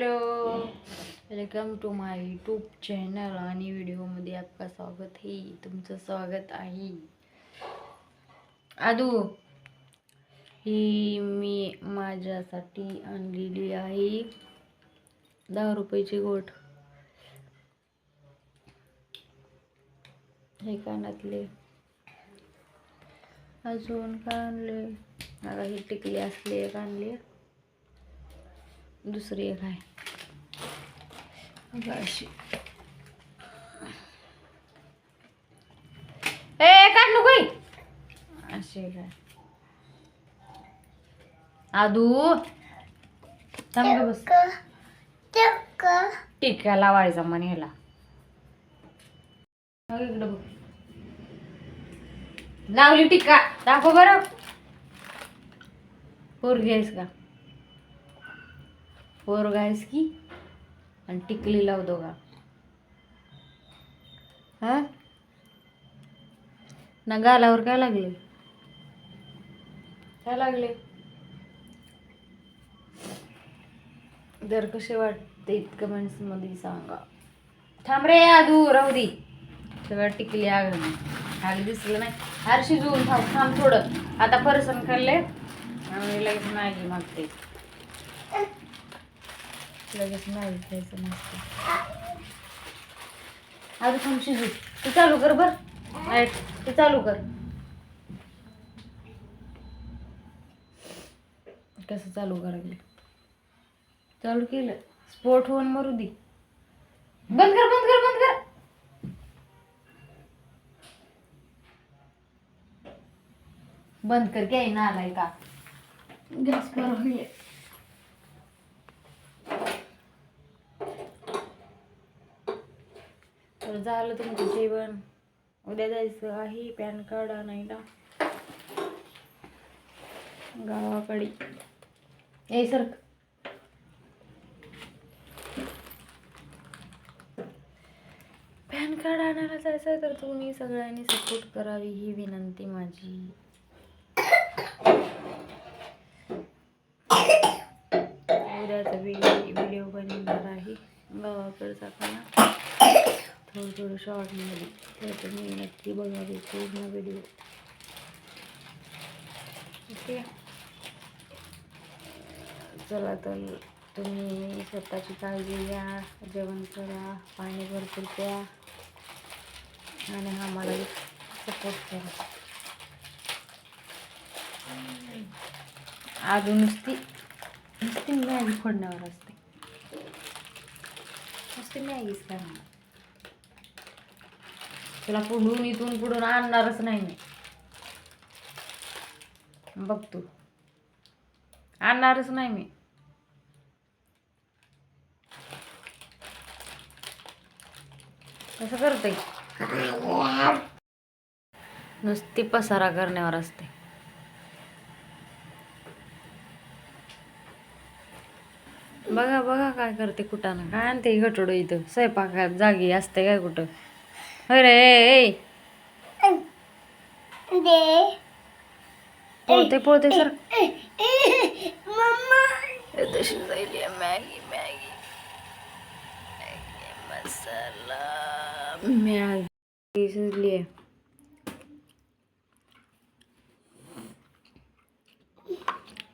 Hello. Welcome to my YouTube channel आणि व्हिडिओमध्ये आपका स्वागत आहे. तुमचं स्वागत आहे. आदू ही मी माझ्यासाठी आणलेली आहे. दहा रुपयाची गोट. हे कानातले. अजून काय आणले आता ही टिकली असली एक आणली. दुसरी एक आहे. अशी. ए काढ नको अशी एक आहे. आदू थांब बस. टिक्या लावायचा मन ह्याला. इकडं बघ. लावली टिक्का. दाखव बरं. पोरगी आहेस का? पोरगा आहेस की आणि टिकली लावतो का हा? ना गालावर काय लागले? काय लागले? जर कसे वाटते इतकं मध्ये सांगा. थांब रे आदू राहू दे. सगळं टिकली आग आग दिसलं नाही. हार शिजवून थांब थांब थोडं. आता फरसन खाल्ले. आणि लगेच मॅगी मागते. लगेच नाही घ्यायचं नसतं आधी थांब शिजू. तू चालू कर बर. लाइट ते चालू कर. कसं चालू करायला चालू केलं. स्पोर्ट होऊन मरू दे. बंद कर बंद कर बंद कर. बंद कर काय ना आलाय का गॅस बरोबर तर झालं तुमचं जेवण. उद्या जायचं आहे पॅन कार्ड आणायला. गावाकडे. ए सर. पॅन कार्ड आणायला जायचं आहे तर तुम्ही सगळ्यांनी सपोर्ट करावी ही विनंती माझी. उद्याचा व्हिडिओ बनवणार आहे गावाकडे जाताना थोडं थोडं शॉर्टमध्ये तर तुम्ही नक्की बघावे पूर्ण व्हिडिओ ओके? चला तर तुम्ही स्वतःची काळजी घ्या जेवण करा पाणी भरपूर प्या आणि आम्हाला सपोर्ट करा. अजून नुसती नुसती मॅगी फोडण्यावर असते. नुसती मॅगीच काय तुला पुढून इथून पुढून आणणारच नाही मी. बघ तू. आणणारच नाही मी. कसं करते? नुसती पसारा करण्यावर असते. बघा बघा काय करते कुठं ना. काय आणते घटोडो इथं? स्वयंपाकात जागी असते काय कुठं? होय रे ए, ए. पळते पळते सर. तशी जाईल Maggi Maggi. Maggi masala. Maggi शिजली आहे.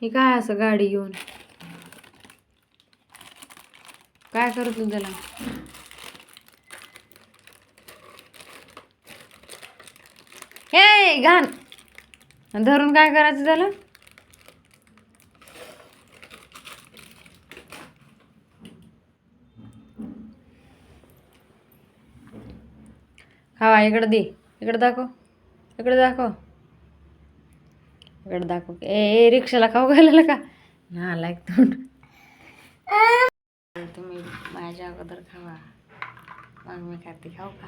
हे काय असं गाडी घेऊन? काय करत तू त्याला? हे घाण. धरून काय करायचं त्याला? खावा इकडं दे. इकडं दाखव. इकडं दाखव. इकडं दाखव. ए ए, रिक्षाला खाऊ घालायला का? ना लाईक तोंड. तुम्ही माझ्या अगोदर खावा. मग मी खाते खाऊ का?